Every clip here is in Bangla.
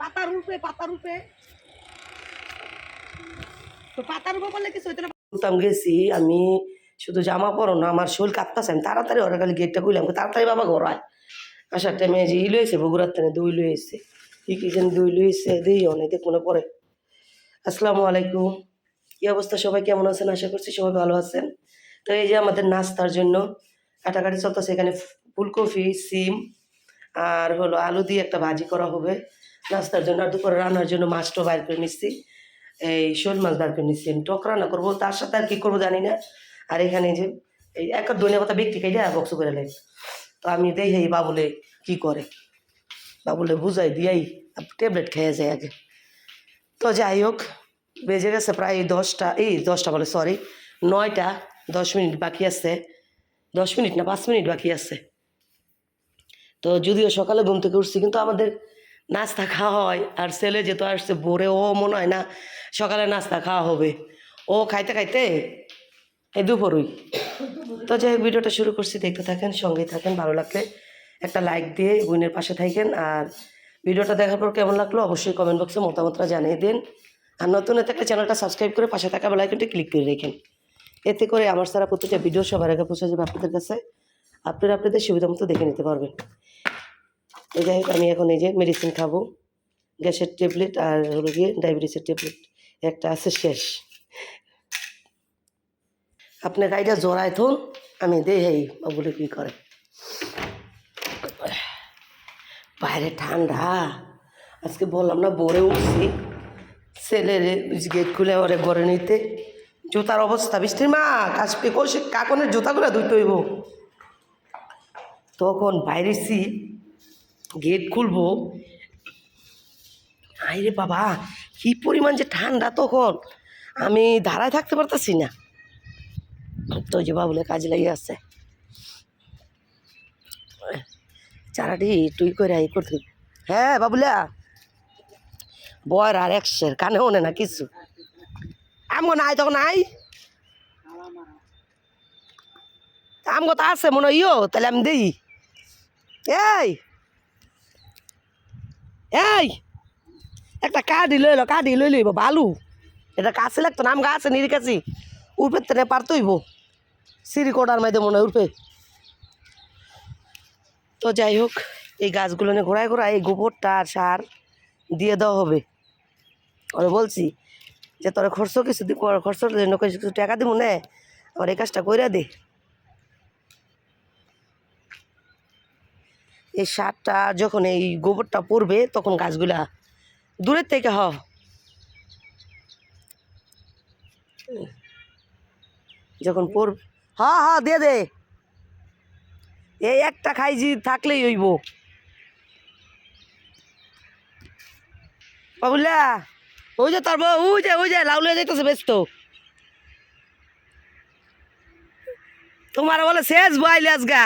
পাতার পাতার গেছি, আমি শুধু জামা পরো না, আমার শরীর কাঁপতাছে, আমি তাড়াতাড়ি ওরা খালি গেটটা খুললাম তাড়াতাড়ি বাবা ঘর আয়। আসার টাইমে যে ই লইছে বগুড়ার টানে দই লইছে কি কি যেন দই লইছে দিই অনেক দেখ মনে পড়ে। আসসালামু আলাইকুম। কি অবস্থা সবাই, কেমন আছেন? আশা করছি সবাই ভালো আছেন। তো এই যে আমাদের নাস্তার জন্য কাটাকাটি চলতেছে, এখানে ফুলকপি, সিম, আর হলো আলু দিয়ে একটা ভাজি করা হবে। নাস্তার জন্য আর দুপুরে রান্নার জন্য মাছটা বাইর করে নিচ্ছি এই শোল মাছ বার করে নিচ্ছি টক রান্না করব, তার সাথে আর কি করব জানি না। আর এখানে যে, এই এক ধনিয়া পাতা ব্যক্তি খাইলে বক্স করে লাই তো আমি দেখি বাবুলে কি করে। বাবুলে বুঝাই দিয়াই, ট্যাবলেট খেয়ে যায় আগে। তো যাই হোক, বেজে গেছে প্রায় দশটা, এই দশটা বলে সরি নয়টা, দশ মিনিট বাকি আছে। দশ মিনিট না, পাঁচ মিনিট বাকি আছে। তো যদিও সকালে ঘুম থেকে উঠছি, কিন্তু আমাদের নাস্তা খাওয়া হয়। আর ছেলে যেহেতু আসছে, ভোরে ও মনে হয় না, সকালে নাস্তা খাওয়া হবে। ও খাইতে খাইতে এই দুপুরই। তো যাই হোক, ভিডিওটা শুরু করছি। দেখতে থাকেন, সঙ্গেই থাকেন। ভালো লাগলে একটা লাইক দিয়ে বোনের পাশে থাকেন। আর ভিডিওটা দেখার পর কেমন লাগল অবশ্যই কমেন্ট বক্সে মতামতটা জানিয়ে দিন। আর নতুন থাকলে চ্যানেলটা সাবস্ক্রাইব করে পাশে থাকা বেলাইকনটি ক্লিক করে রেখেন। এতে করে আমার সারা প্রত্যেকটা ভিডিও সবার আগে পৌঁছে যাবে আপনাদের কাছে। আপনারা আপনাদের সুবিধা মতো দেখে নিতে পারবেন। তো যাই হোক, আমি এখন এই যে মেডিসিন খাব। গ্যাসের ট্যাবলেট আর হলো গিয়ে ডায়াবেটিসের ট্যাবলেট একটা আছে শেষ। আপনি গাড়িটা জোড়ায় থুন, আমি দেই হেই বাবুলে কী করে। বাইরে ঠান্ডা। আজকে বললাম না বরে উঠছি। ছেলের গেট খুলে ওরে ঘরে নিতে। জুতার অবস্থা, বৃষ্টির মা কাশপি কৌশিক কাকনের জুতাগুলো ধুইতে হইব? তখন বাইরেছি। গেট খুলবো। রে বাবা, কি পরিমাণ যে ঠান্ডা তখন। আমি ধারায় থাকতে পারতাছি না। তো যে বাবুলে কাজে লাগিয়ে আছে চারাটি তুই করে এই করতে। হ্যাঁ বাবুলা। বয় আর একশের কানে ওনে না কিছু। আমগো নাই তখন নাই? আমগো তো আছে, মনে ইয়ো, তাহলে আমি দিই। এই! এই, একটা কাঠি লইল কাঠি লই লইব, বালু। এটা কাছে লাগতো না, আম গাছ নিরি কাছি উঠবে তেনে পারতইব সিঁড়ি কোটার মাইতে মনে হয় তো যাই হোক, এই গাছগুলো নিয়ে ঘোরায় ঘোরায় এই গোবরটা আর সার দিয়ে দেওয়া হবে। ওরা বলছি যে তোরা খরচ কিছু কর খরচের জন্য কিছু টাকা দিব না। আমার এই কাজটা কইরা দে। এই সারটা যখন এই গোবরটা পড়বে, তখন গাছগুলা দূরের থেকে হ। যখন পড়বে হ হ, দে দে। এই একটা খাইজি থাকলেই হইব। বাবুলা ওই যে তার ওই যে ওই যে লাউলে যাইতেছে ব্যস্ত। তোমার বলে শেষ বইলে আজগা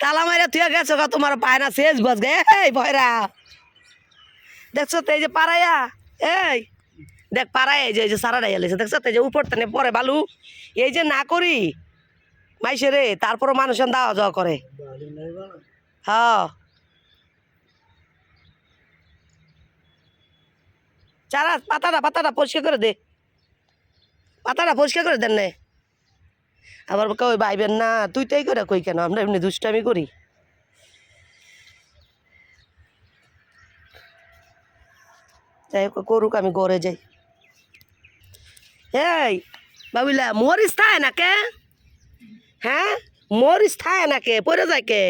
তালা মাইরা তুই গেছো গা, তোমার পায় না শেষ বস গে। এই ভয়রা। দেখছ তো, এই যে পাড়াইয়া, এই। দেখ পাড়ায় এই যে এই যে সারা ডাইয়া লেছে দেখছ তো, এই যে উপর টানে পরে বালু। এই যে না করি, মাইসে রে, তারপরও মানুষ দাওয়া যাওয়া করে। হ্যাঁ। চারা পাতাটা পাতাটা পরিষ্কার করে দে। পাতাটা পরিষ্কার করে দেন নে। আবার কই ভাইবেন না, তুই তাই করে কই কেন? আমরা এমনি দুষ্টামি করি। যাই হোক, করুক, আমি গড়ে যাই। এই বাবুলা মরিস থায় না কে? হ্যাঁ? মরিস থায় না কে? পরে যায় কে?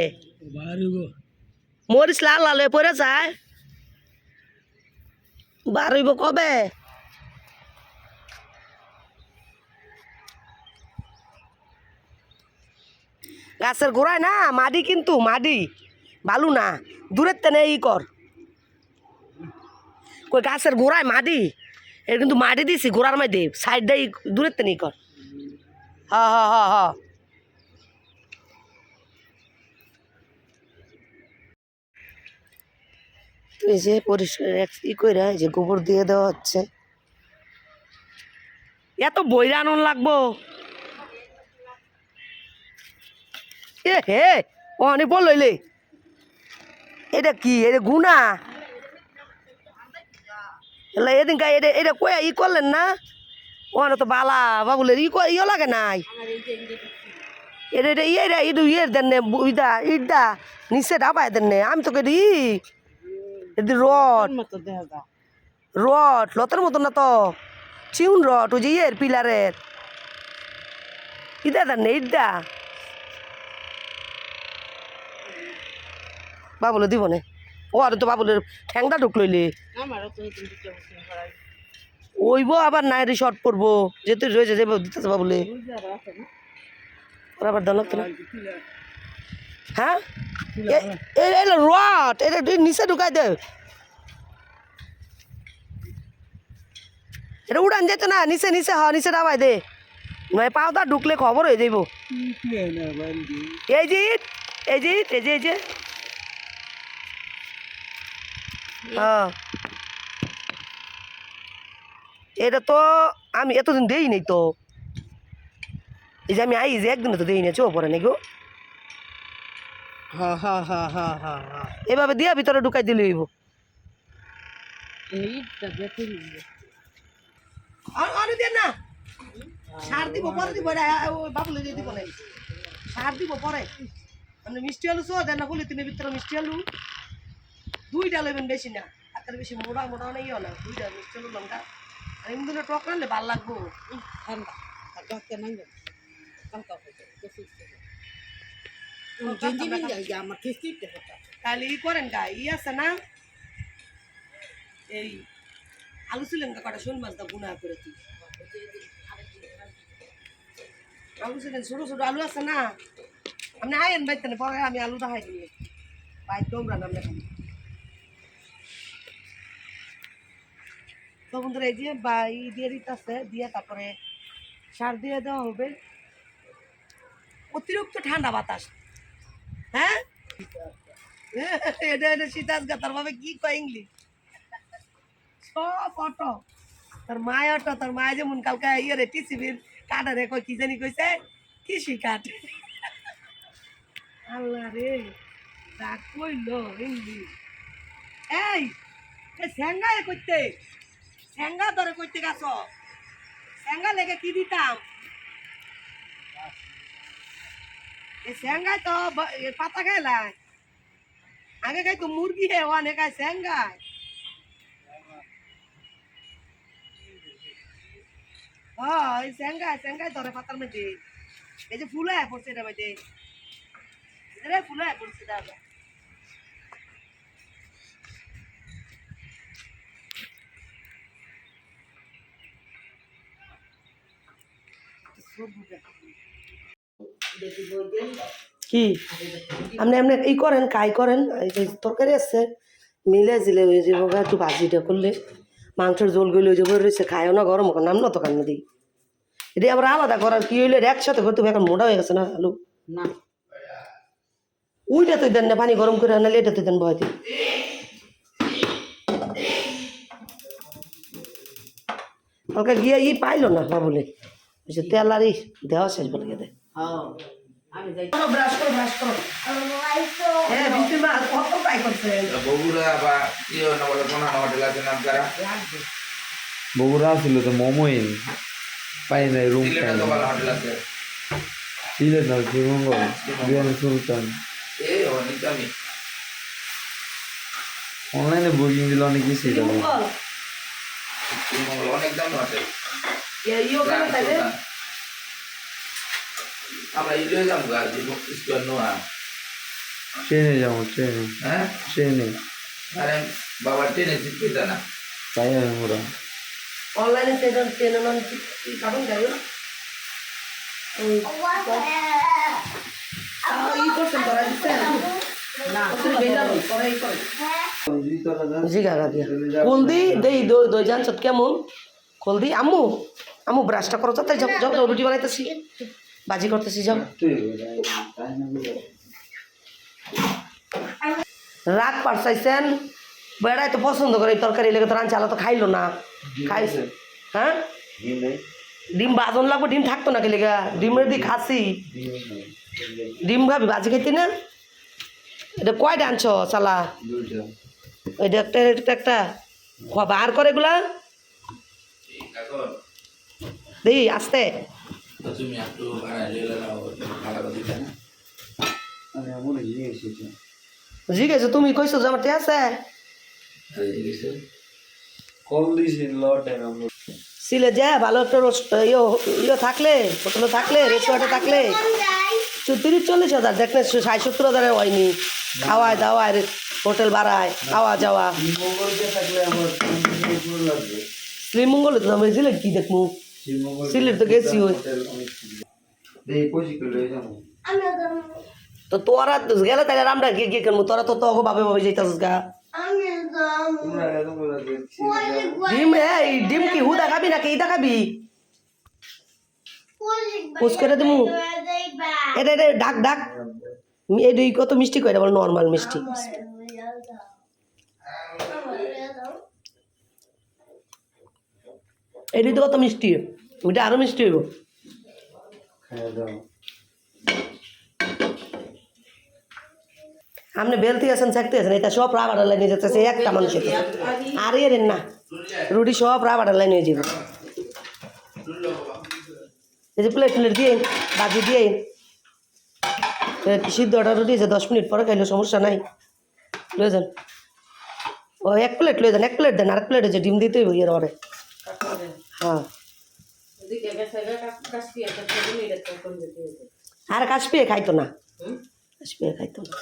মরিস লাল লাল হয়ে পরে যায়। বাড়িব কবে? গাছের গোড়ায় না, মাটি কিন্তু, মাটি। বালু না, দূরের তেনে ই কর। কই গাছের গোড়ায় মাটি? এর কিন্তু মাটি দিছি, গোড়ার মাই মধ্যে সাইড দিয়ে দূরের তেনে ই কর। হ হ হ হ। যে পরিষ্কার ই করে যে গোবর দিয়ে দেওয়া হচ্ছে। এত বইরা লাগবো। এ হে অনেক বল লইলে। এটা কি? এটা গুনা? এলা এদিন গায়ে এটা এটা কয়ে ই করলেন না? ওখানে তো বালা বাবুলের ই ক- ইও লাগে নাই। এটা এটা ইয়ে রে ইডু ইয়ে দেন নে ইদা ইডা নিচে ডাবায় দেন নে। আমি তো কেডি এদি রড। রড লতের মতো না তো। চিউন রড ওই যে ইয়ের পিলারের। ইদা দেন নে ইডা বাবুলে দিব নে। ও আর তো বাবুলের ঠ্যাংটা ঢুকলইলে। ওইব আবার নাইরে শর্ট পড়ব যেহেতু রয়েছে যে দিতেছে বাবুলে। ওর আবার দল লাগতো না হ্যাঁ? রড! এটা নিচে ঢুকাই দে। এটা উড়ান যেত না নিচে নিচে হ নিচে ডাবাই দে। নয় পাউডার ঢুকলে খবর হয়ে যাইব। এই যে এই যে এই যে এই যে। হ্যাঁ। এটা তো আমি এতদিন দেই নাই তো। এই যে আমি আই যে একদিন তো দেই না চো পরে নাকি গো। এভাবে দিয়া ভিতরে ঢুকাই দিলে হইব। আরে দেন না। সার দিব পরে দিব বাবুলে দিব না সার দিব পরে। মানে মিষ্টি আলু সো দেন না বলি তিনি ভিতরে মিষ্টি আলু। দুইটা লইবেন বেশি না আর বেশি মোটা মোটা নেইও না দুইটা মিষ্টি আলু লঙ্কা। আর এমনি টক রানলে ভালো লাগবো। ঠান্ডা। আর নাই আমার তাহলে ই করেন গা ই আছে না? এই আলু ছিলেন কটা শোল মাছটা গুণা করে তুই আলু ছিলেন ছোটো ছোটো আলু আছে না? আপনি আয়েন বাইতে না পরে আমি আলু দেখাই দিই। বাইর তোমরা নাম তো বন্ধুরা, এই যে বা ই দিয়ে দিতেছে, দিয়ে তারপরে সার দিয়ে দেওয়া হবে। অতিরিক্ত ঠান্ডা বাতাস। হ্যাঁ? এটা এটা শীতাস তার ভাবে কি কয় ইংলিশ? সব অটো। তার মায় অটো, তার মায় যেমন কালকে ইয়ে রে টিসিবির কাটা রে কই কি জানি কইছে? কৃষি কাঠ আল্লাহ রে তা কইলো ইংলিশ। এই এ কইতে? স্যাঙ্গা ধরে কইতে গেছ? স্যাঙ্গা লেগে কি দিতাম? এ স্যাঙ্গায় তো পাতা খাইলাই আগে খাই তো মুরগি হে খাই স্যাঙ্গায় হ্যাঁ এই স্যাঙ্গায় স্যাঙ্গায় ধরে পাতার মধ্যে। এই যে ফুলে পড়ছে এটা মধ্যে। রে ফুলে পড়ছে দাদা কি? আপনি আপনি ই করেন কাই করেন এই যে তরকারি আছে মিলে জিলে ওই যে হোক একটু ভাজিটা করলে মাংসের জোল গইলে ওই যে বই রয়েছে খায়ও না গরম করে নাম না তো কান্না দিই। এটা আবার আলাদা করার কি হইলে একসাথে করতে এখন মোটা হয়ে গেছে না আলু? না। ওইটা তুই দেন না পানি গরম করে আনালে এটা তুই দেন ভয় দিই কালকে গিয়ে ই পাইলো না বাবুলে। যে তেল আর দেওয়া শেষ বলে গেলে। হ্যাঁ আমি যাই ব্রাশ করো। ব্রাশ করো বিক্রি মা কত ট্রাই করছেন বগুড়া বা ইয়ে না বলে হোটেল আছে নাম তারা বগুড়া ছিল তো মোমোইন পাই নাই রুম সিলেটে না শ্রীমঙ্গল সুলতান। এই অনেক দামি। অনলাইনে বুকিং দিলে অনেক কিছু অনেক দামি কেন আমরা ইলিও যাব গা যে স্কোয়ার নোয়া ট্রেনে যাব ট্রেনে হ্যাঁ ট্রেনে আরে বাবা ট্রেনে সিট পেতে না তাই আমি অনলাইনে নন কি কারণ যাই না দিয়া কুলদি দেই দই দই জানছত কেমন কুলদি আম্মু আম্মু ব্রাশটা করো তো তাই যাও যাও রুটি বানাইতেছি। বাজি করতেছি যাও। রাত পারসাইছেন বেড়াই তো পছন্দ করে এই তরকারি লেগে তো রান চালা তো খাইলো না। খাইছে হ্যাঁ? ডিম বাজন লাগবে ডিম থাকতো না কে লেগা? ডিমের দিয়ে খাসি। ডিম ভাবি বাজি খাইতি না? এটা কয়টা আনছ চালা? ওইটা একটা এটা একটা। বার করে এগুলা? এখন? দেখি আস্তে। তো তুমি একটু জিজ্ঞেস তুমি কইছো যে আমার তে আছে? সিলে যা ভালো একটা রোস্ট ইয়ে ইয়ে থাকলে হোটেলে থাকলে রেস্টুরেন্টে থাকলে। তিরিশ চল্লিশ হাজার দেখলে ষাট সত্তর হাজারে হয়নি। খাওয়ায় দাওয়ায় হোটেল ভাড়ায় খাওয়া যাওয়া। থাকলে আমার শ্রীমঙ্গলে তো আমি সিলেট কি দেখব? সিলেট তো গেছি ওই। এই তো তোরা তো গেলে তাহলে আমরা গিয়ে গিয়ে কেন তোরা তো তো বাবে বাবে যাইতাছিস গা। ডিম এই ডিম কি হুদা খাবি নাকি? ইদা খাবি পুষ করে দিমু। এটা এটা ডাক ডাক। এটা কত মিষ্টি করে বল নর্মাল মিষ্টি। এটি তো কত মিষ্টি। ওইটা আরও মিষ্টি হইব। আপনি বেলতে আছেন থাকতে আছেন, এটা সব রাবার লাইনে যেতেছে, একটা মানুষের আর এর না, রুটি সব রাবার লাইনে হয়ে যাবে। এই যে প্লেট প্লেট দিয়ে বাজি দিয়ে সিদ্ধটা রুটি আছে, দশ মিনিট পরে খাইলে, সমস্যা নাই। লয়ে যান। ও, এক প্লেট লয়ে যান, এক প্লেট দেন আর প্লেট আছে ডিম দিতে হইব ইয়ের পরে হ্যাঁ আর কাশ পেয়ে খাইতো না? কাশ পেয়ে খাইতো না।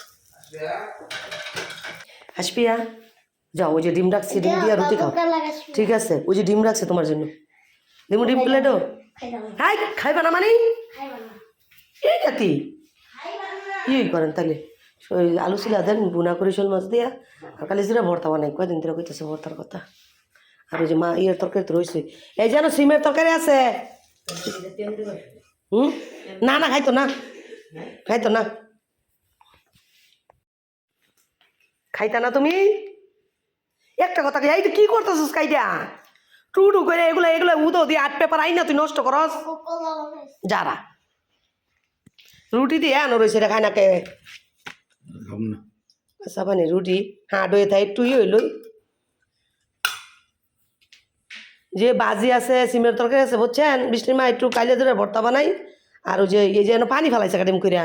হাসপিয়া যাও ওই যে ডিম রাখছি ডিম দিয়া রুটি খাও। ঠিক আছে ওই যে ডিম রাখছে তোমার জন্য। ডিম ডিম প্লেটও? হাই খাইবা না মানে? এইটা কি? কি করেন তাহলে ওই আলু ছিলা দেন বুনা করে শোল মাছ দিয়া। আর কালি ভর্তা বানাই কয়দিন ধরে কইতেছে ভর্তার কথা? আর ওই যে মা ইয়ের তরকারি তো রয়েছে এই যেন সিমের তরকারি আছে। হুম? না না খাইতো না। খাইতো না। খাইতা না তুমি? একটা কথা এই তুই কি করতেছিস কাইটা টু টু করে এগুলো এগুলো উদো দিয়ে আট পেপার আই না তুই নষ্ট করস। যারা। রুটি দিয়ে আনো রয়েছে রে খাই না কে সাবানি রুটি। হ্যাঁ ডয়ে থাই একটু হইল যে বাজি আছে সিমের তরকারি আছে বুঝছেন? বৃষ্টির মা একটু কাইলে ধরে ভর্তা বানাই আর ওই যে এই যে পানি ফেলাইছে কাটিম করিয়া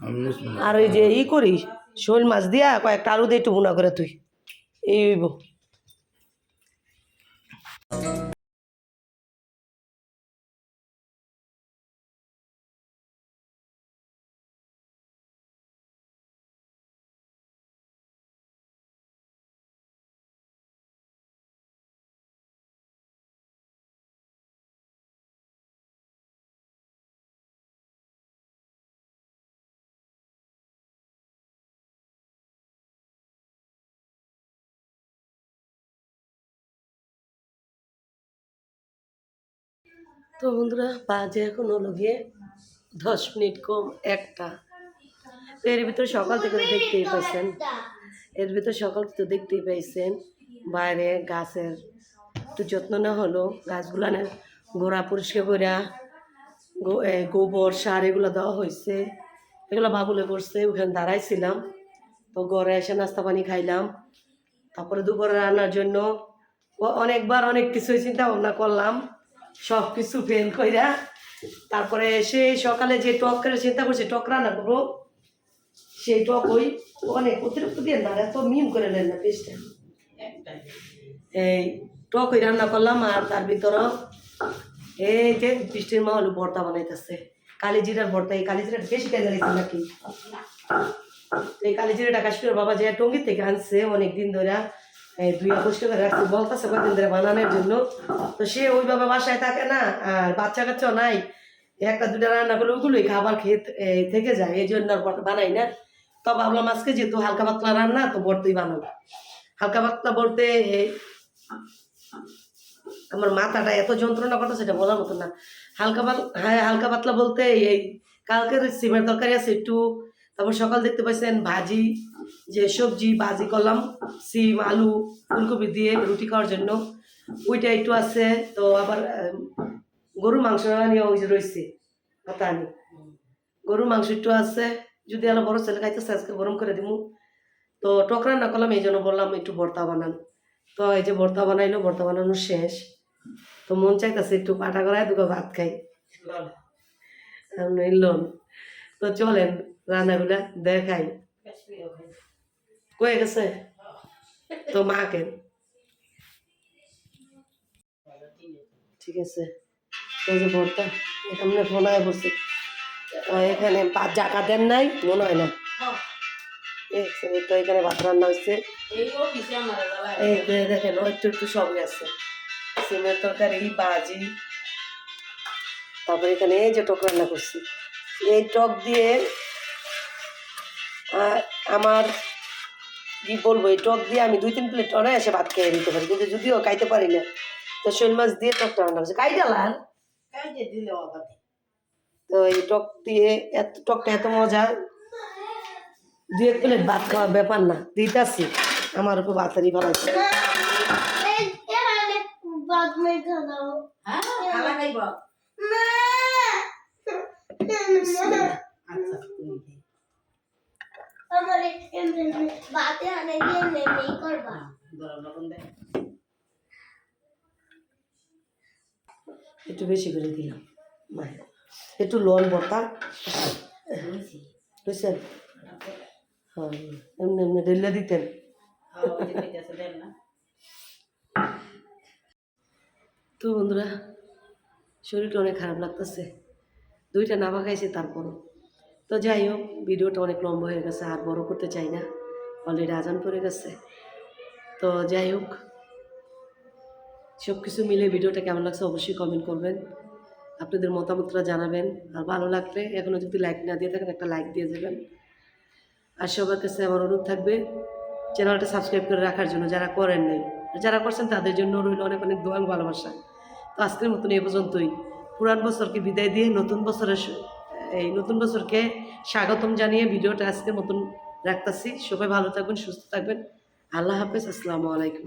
আমি আর ওই যে ই করি শোল মাছ দিয়া কয়েকটা আলু দিয়ে একটু বুনা করে তুই এই তো বন্ধুরা, বাজে এখন হলো গিয়ে দশ মিনিট কম একটা। তো এর ভিতরে সকাল থেকে দেখতেই পাইছেন। এর ভিতরে সকাল তো দেখতেই পাইছেন, বাইরে গাছের একটু যত্ন নেওয়া হলো। গাছগুলানের গোড়া পরিষ্কার করিয়া গোবর, সার এগুলো দেওয়া হয়েছে এগুলো বাবুলে করছে, ওখানে দাঁড়াইছিলাম। তো ঘরে এসে নাস্তা পানি খাইলাম। তারপরে দুপুরে রান্নার জন্য অনেকবার অনেক কিছুই চিন্তা ভাবনা করলাম। সব কিছু ফেল কইরা তারপরে সে সকালে যে টক করে চিন্তা করছে টক রান্না করব সেই টক ওই অনেক অতিরিক্ত দিয়ে না এত মিম করে নেন না পেস্টটা। এই টক ওই রান্না করলাম আর তার ভিতর এই যে বৃষ্টির মা হলো ভর্তা বানাইতেছে। কালি জিরার ভর্তা এই কালিজিরাটা বেশি কেন নাকি? এই কালি জিরাটা কাশ্মীর বাবা যে টঙ্গি থেকে আনছে অনেক দিন ধরে বানানোর জন্য। তো সে ওইভাবে বাসায় থাকে না, আর বাচ্চা কাচ্চাও নাই। একটা দুটা রান্না করলে ওগুলোই খাবার থেকে যায়, এই জন্য আর না। হালকা পাতলা রান্না, তো বানাবো। হালকা পাতলা বলতে আমার মাথাটা এত যন্ত্রণা করতো সেটা বলার মতো না। হালকা হ্যাঁ হালকা পাতলা বলতে এই কালকের সিমের তরকারি আছে একটু, তারপর সকাল দেখতে পাচ্ছেন ভাজি যে সবজি ভাজি করলাম সিম আলু ফুলকপি দিয়ে রুটি খাওয়ার জন্য। ওইটা একটু আছে তো আবার গরুর মাংস নিয়ে ওই যে রয়েছে কথা আনি। গরুর মাংস একটু আছে যদি আলো বড় ছেলে খাইতেছে আজকে গরম করে দিমু। তো টক রান্না করলাম এই জন্য বললাম একটু ভর্তা বানান। তো এই যে ভর্তা বানাইলো ভর্তা বানানো শেষ। তো মন চাইতেছে একটু পাটা করায় দুটো ভাত খাই। লোন। তো চলেন রান্নাগুলা দেখাই। কয়ে গেছে? তো মাকে। ঠিক আছে। এই যে এখানে ফোন আয় বসে। এখানে ভাত জাকা দেন নাই মনে হয় না। এই এই তো এখানে ভাত রান্না হচ্ছে। এই দেখেন একটু একটু সবই আছে। সিমের তরকারি বাজি। তারপরে এখানে এই যে টক রান্না করছি। এই টক দিয়ে আহ, আমার কি বলব এই টক দিয়ে আমি দুই তিন প্লেট অনায়াসে ভাত খেয়ে দিতে পারি কিন্তু যদিও খাইতে পারি না। তো শৈল মাছ দিয়ে টকটা রান্না করছি। কাইটা লাল? তো এই টক দিয়ে এত টকটা এত মজা। দু এক প্লেট ভাত খাওয়ার ব্যাপার না দিতাছি। আমার উপর ভাতারি বানাইছে হ্যাঁ খালা ধরো লবণ দে। একটু বেশি করে দিলাম। মায়ের একটু লোন বতা বুঝছেন হ্যাঁ এমনি এমনি ঢেলে দিতেন। হ্যাঁ, তো বন্ধুরা শরীরটা অনেক খারাপ লাগতেছে। দুইটা নামা খাইছি তারপরও। তো যাই হোক, ভিডিওটা অনেক লম্বা হয়ে গেছে, আর বড় করতে চাই না। অলরেডি আজান পড়ে গেছে। তো যাই হোক সব কিছু মিলে ভিডিওটা কেমন লাগছে অবশ্যই কমেন্ট করবেন। আপনাদের মতামতটা জানাবেন। আর ভালো লাগলে এখনও যদি লাইক না দিয়ে থাকেন, একটা লাইক দিয়ে দেবেন। আর সবার কাছে আমার অনুরোধ থাকবে, চ্যানেলটা সাবস্ক্রাইব করে রাখার জন্য, যারা করেন নাই, আর যারা করছেন তাদের জন্য রইল অনেক অনেক দোয়া এবং ভালোবাসা। তো আজকের মতন এ পর্যন্তই। পুরান বছরকে বিদায় দিয়ে নতুন বছরের এই নতুন বছরকে স্বাগতম জানিয়ে ভিডিওটা আজকের মতন রাখতেছি। সবাই ভালো থাকবেন, সুস্থ থাকবেন। আল্লাহ হাফেজ, আসসালামু আলাইকুম।